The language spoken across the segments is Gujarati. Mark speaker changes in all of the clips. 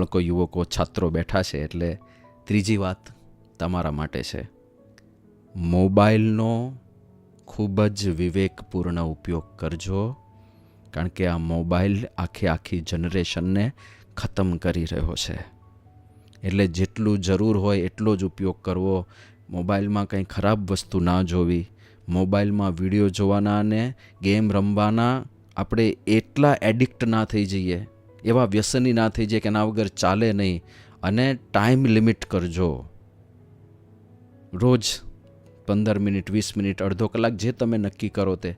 Speaker 1: લોકો, યુવકો, છાત્રો બેઠા છે એટલે ત્રીજી વાત તમારા માટે છે. મોબાઈલનો ખૂબ જ વિવેકપૂર્ણ ઉપયોગ કરજો, કારણ કે આ મોબાઈલ આખી આખી જનરેશનને ખતમ કરી રહ્યો છે. એટલે જેટલું જરૂર હોય એટલો જ ઉપયોગ કરવો. મોબાઈલમાં કંઈ ખરાબ વસ્તુ ના જોવી. મોબાઈલમાં વીડિયો જોવાના અને ગેમ રમવાના આપણે એટલા એડિક્ટ ના થઈ જઈએ. એવા વ્યસની ના થઈ જાય કે એના વગર ચાલે નહીં અને ટાઈમ લિમિટ કરજો. રોજ પંદર મિનિટ, વીસ મિનિટ, અડધો કલાક જે તમે નક્કી કરો તે.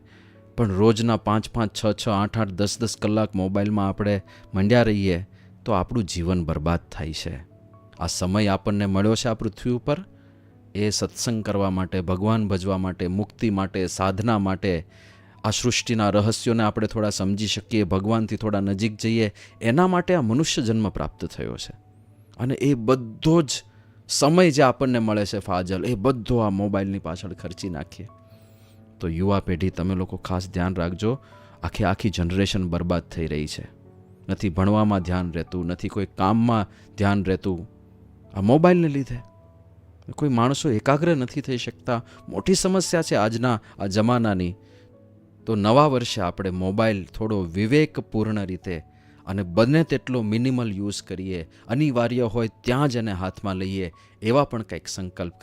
Speaker 1: પણ રોજના પાંચ પાંચ, છ છ, આઠ આઠ, દસ દસ કલાક મોબાઈલમાં આપણે મંડ્યા રહીએ તો આપણું જીવન બરબાદ થાય છે. આ સમય આપણને મળ્યો છે આ પૃથ્વી ઉપર? એ સત્સંગ કરવા માટે, ભગવાન ભજવા માટે, મુક્તિ માટે, સાધના માટે આ સૃષ્ટિના રહસ્યોને આપણે થોડા સમજી શકીએ, ભગવાનથી થોડા નજીક જઈએ, એના માટે આ મનુષ્ય જન્મ પ્રાપ્ત થયો છે. અને એ બધો જ સમય જે આપણને મળે છે ફાજલ, એ બધો આ મોબાઈલની પાછળ ખર્ચી નાખીએ. તો યુવા પેઢી, તમે લોકો ખાસ ધ્યાન રાખજો, આખી આખી જનરેશન બરબાદ થઈ રહી છે. નથી ભણવામાં ધ્યાન રહેતું, નથી કોઈ કામમાં ધ્યાન રહેતું. આ મોબાઈલને લીધે. કોઈ માણસો એકાગ્ર નથી થઈ શકતા. મોટી સમસ્યા છે આજના, આ જમાનાની. તો નવા વર્ષે આપણે મોબાઈલ થોડો વિવેકપૂર્ણ રીતે અને બને તેટલો મિનિમલ યુઝ કરીએ, અનિવાર્ય હોય ત્યાં જ એને હાથમાં લઈએ, એવા પણ કંઈક સંકલ્પ કરીએ.